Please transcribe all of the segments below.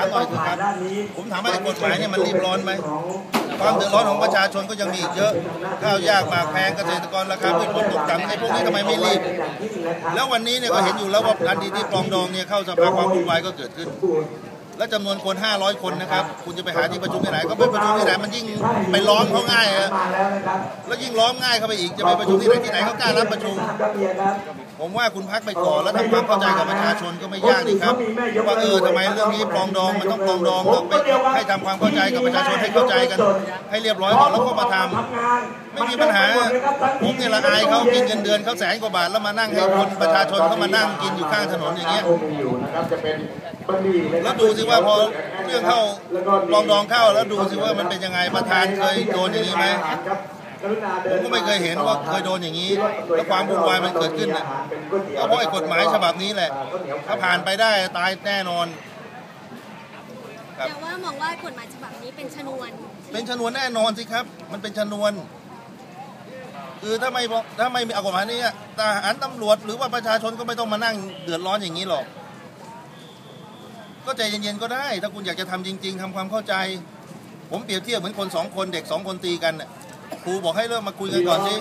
ามหน่อยเถอะครับผมถามว่าไอ้กฎหมายเนี่ยมันรีบร้อนไหมความเดือดร้อนของประชาชนก็ยังมีอีกเยอะข้าวยากหมากแพงเกษตรกรราคาพืชผลตกต่ำไอ้พวกนี้ทำไมไม่รีบ แล้ววันนี้เนี่ยก็เห็นอยู่แล้วว่าทันทีที่ปลองดองเนี่ยเข้าสภาความวุ่นวายก็เกิดขึ้น และจำนวนคน 500 คนนะครับ คุณจะไปหาที่ประชุมที่ไหน ก็ไปประชุมที่ไหนมันยิ่งไปล้อมเขาง่ายอะแล้วยิ่งล้อมง่ายเข้าไปอีกจะไปประชุมที่ไหนที่ไหนเขากล้ารับประชุม ผมว่าคุณพักไปก่อนแล้วทำความเข้าใจกับประชาชนก็ไม่ยากนี่ครับว่าเออทำไมเรื่องนี้ปลองดองมันต้องปลองดองแล้วไปให้ทำความเข้าใจกับประชาชนให้เข้าใจกัน ให้เรียบร้อยก่อนแล้วก็มาทำไม่มีปัญหาผมเนี่ยละอายเขากินเงินเดือนเขาแสนกว่าบาทแล้วมานั่งให้คนประชาชนเขามานั่งกินอยู่ข้างถนนอย่างเงี้ยอยู่นะครับจะเป็นบะหมี่นะคแล้รัวบดูสิว่าพอเรื่องเข้าปลองดองเข้าแล้วดูสิว่ามันเป็นยังไงประธานเคยโดนอย่างนี้ไหมครับกรุณา ผเดิมนก็ไม่เคยเห็นว่าเคยโดนอย่างนี้ แล้วความวุ่นวายมันเกิดขึ้นน่ะก็เพราะไอ้กฎหมายฉบับนี้แหละ ถ้าผ่านไปได้ตายแน่นอนครับแต่ว่ามองว่ากฎหมายฉบับนี้เป็นชนวน เป็นชนวนแน่นอนสิครับ มันเป็นชนวน คือถ้าไม่บอกถ้าไม่มีเอากฎหมายนี้อะทหารตำรวจหรือว่าประชาชนก็ไม่ต้องมานั่งเดือดร้อนอย่างนี้หรอก ก็ใจเย็นๆก็ได้ ถ้าคุณอยากจะทำจริง ๆทำความเข้าใจ ผมเปรียบเทียบเหมือนคนสองคนเด็กสองคนตีกันน่ะ ครูบอกให้เริ่มมาคุยกันก่อนสิ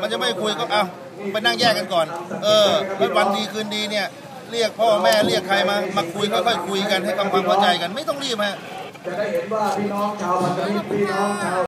มันจะไม่คุยก็เอาไปนั่งแยกกันก่อน เออแล้ววันดีคืนดีเนี่ย เรียกพ่อแม่เรียกใครมามาคุยค่อยๆคุยกันให้ทำความเข้าใจกันไม่ต้องรีบฮะจะได้เห็นว่าพี่น้องชาวปัตตานพี่น้องชาว